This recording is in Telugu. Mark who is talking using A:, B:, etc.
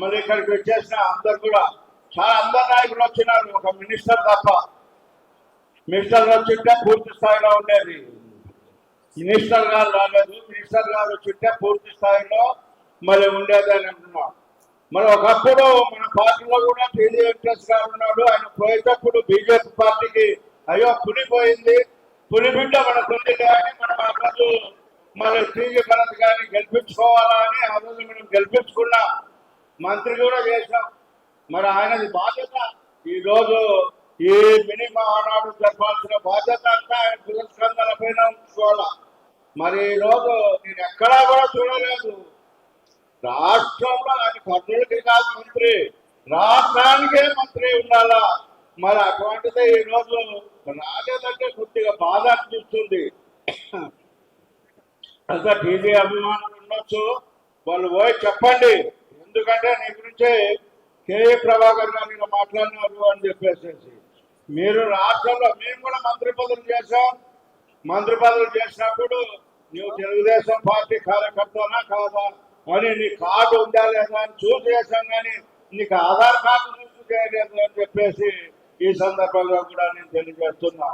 A: మళ్ళీ ఇక్కడికి వచ్చేసిన అందరు కూడా చాలా అందరు నాయకులు వచ్చినారు. ఒక మినిస్టర్ తప్ప. మినిస్టర్ వచ్చింటే పూర్తి స్థాయిలో ఉండేది. మినిస్టర్ గారు రాలేదు. మినిస్టర్ గారు వచ్చింటే పూర్తి స్థాయిలో మరి ఉండేది అని అంటున్నాం. మరి ఒకప్పుడు మన పార్టీలో కూడా టీడీ వెంకటేష్ గారు ఉన్నాడు. ఆయన పోయేటప్పుడు బీజేపీ పార్టీకి అయ్యో పులిపోయింది. పులిబిడ్డ పులి బిడ్డ మనకు ఉంది కానీ మనం ఆ రోజు మరి టీజీ భరత్ గారిని గెలిపించుకోవాలా అని ఆ రోజు మనం గెలిపించుకున్నాం. మంత్రి కూడా చేశాం. మరి ఆయనది బాధ్యత. ఈరోజు ఈ మినీ మహానాడు జరపాల్సిన బాధ్యత అంతా ఆయన పురస్కందల పైన ఉంచుకోవాలా మరి ఈ రోజు నేను ఎక్కడా కూడా చూడలేదు. రాష్ట్రంలో ఆయన కర్నూలుకి కాదు మంత్రి. రాష్ట్రానికే మంత్రి ఉండాలా. మరి అటువంటిదే ఈ రోజు రాలేదంటే కొద్దిగా బాధ అనిపిస్తుంది. అసలు టీవీ అభిమానులు ఉండొచ్చు. వాళ్ళు పోయి చెప్పండి. ఎందుకంటే నీ గురించే కేఏ ప్రభాకర్ గారు నేను మాట్లాడినారు అని చెప్పేసేసి. మీరు రాష్ట్రంలో మేము కూడా మంత్రి పదవులు చేశాం. మంత్రి పదవులు చేసినప్పుడు నువ్వు తెలుగుదేశం పార్టీ కార్యకర్తనా కాదా అని నీ కార్డు ఉందా లేదా అని చూసి చేశాం కానీ నీకు ఆధార్ కార్డు చూసి చేయలేదు అని చెప్పేసి ఈ సందర్భంగా కూడా నేను తెలియజేస్తున్నా.